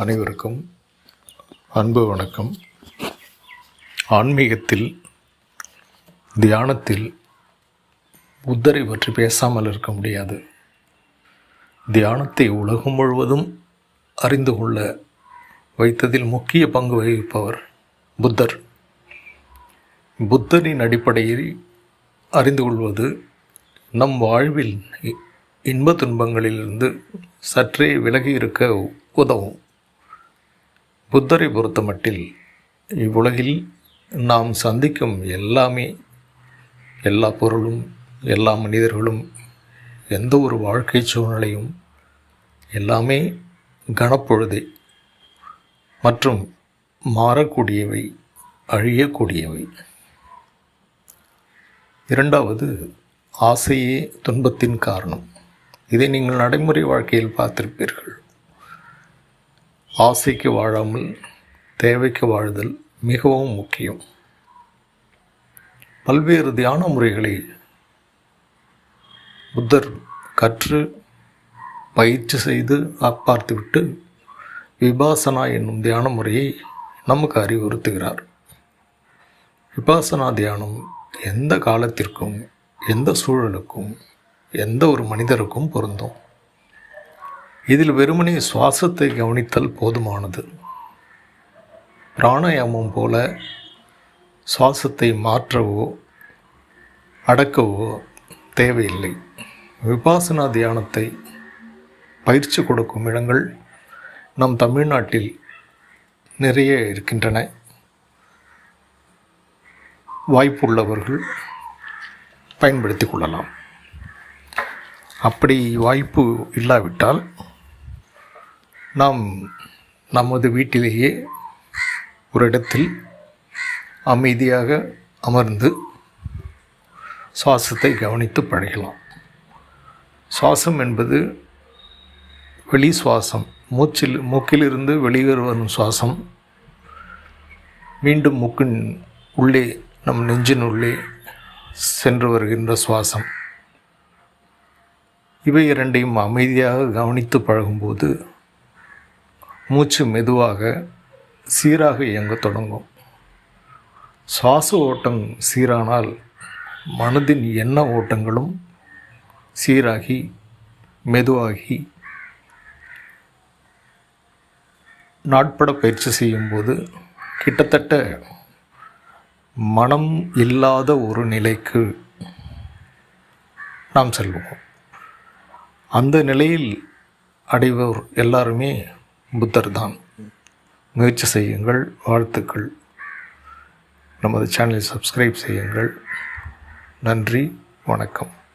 அனைவருக்கும் அன்பு வணக்கம். ஆன்மீகத்தில் தியானத்தில் புத்தரை பற்றி பேசாமல் இருக்க முடியாது. தியானத்தை உலகம் முழுவதும் அறிந்து கொள்ள வைத்ததில் முக்கிய பங்கு வகிப்பவர் புத்தர். புத்தரின் அடிப்படையில் அறிந்து கொள்வது நம் வாழ்வில் இ- இன்ப துன்பங்களிலிருந்து சற்றே விலகி இருக்க உதவும். புத்தரை பொறுத்தமட்டில் இவ்வுலகில் நாம் சந்திக்கும் எல்லாமே எல்லா பொருளும் எல்லா மனிதர்களும் எந்த ஒரு வாழ்க்கை சூழ்நிலையும் எல்லாமே கனப்பொழுதே மற்றும் மாறக்கூடியவை அழியக்கூடியவை. இரண்டாவது ஆசையே துன்பத்தின் காரணம். இதை நீங்கள் நடைமுறை வாழ்க்கையில் பார்த்திருப்பீர்கள். ஆசைக்கு வாழாமல் தேவைக்கு வாழ்தல் மிகவும் முக்கியம். பல்வேறு தியான முறைகளை புத்தர் கற்று பயிற்சி செய்து பார்த்துவிட்டு விபாசனா என்னும் தியான முறையை நமக்கு அறிவுறுத்துகிறார். விபாசனா தியானம் எந்த காலத்திற்கும் எந்த சூழலுக்கும் எந்த ஒரு மனிதருக்கும் பொருந்தும். இதில் வெறுமனே சுவாசத்தை கவனித்தல் போதுமானது. பிராணாயாமம் போல சுவாசத்தை மாற்றவோ அடக்கவோ தேவையில்லை. விபாசனா தியானத்தை பயிற்சி கொடுக்கும் இடங்கள் நம் தமிழ்நாட்டில் நிறைய இருக்கின்றன. வாய்ப்புள்ளவர்கள் பயன்படுத்தி கொள்ளலாம். அப்படி வாய்ப்பு இல்லாவிட்டால் நாம் நமது வீட்டிலேயே ஒரு இடத்தில் அமைதியாக அமர்ந்து சுவாசத்தை கவனித்து பழகலாம் சுவாசம் என்பது வெளி சுவாசம். மூச்சில் மூக்கிலிருந்து வெளியேறு வரும் சுவாசம். மீண்டும் மூக்கின் உள்ளே நம் நெஞ்சின் உள்ளே சென்று வருகின்ற சுவாசம். இவை இரண்டையும் அமைதியாக கவனித்து பழகும்போது மூச்சு மெதுவாக சீராக இயங்க தொடங்கும். சுவாச ஓட்டம் சீரானால் மனதின் எண்ண ஓட்டங்களும் சீராகி மெதுவாகி நாட்பட பயிற்சி செய்யும்போது கிட்டத்தட்ட மனம் இல்லாத ஒரு நிலைக்கு நாம் செல்வோம். அந்த நிலையில் அடைவோர் எல்லாருமே புத்தர் தான். முயற்சி செய்யுங்கள் வாழ்த்துக்கள். நமது சேனலை சப்ஸ்கிரைப் செய்யுங்கள். நன்றி வணக்கம்.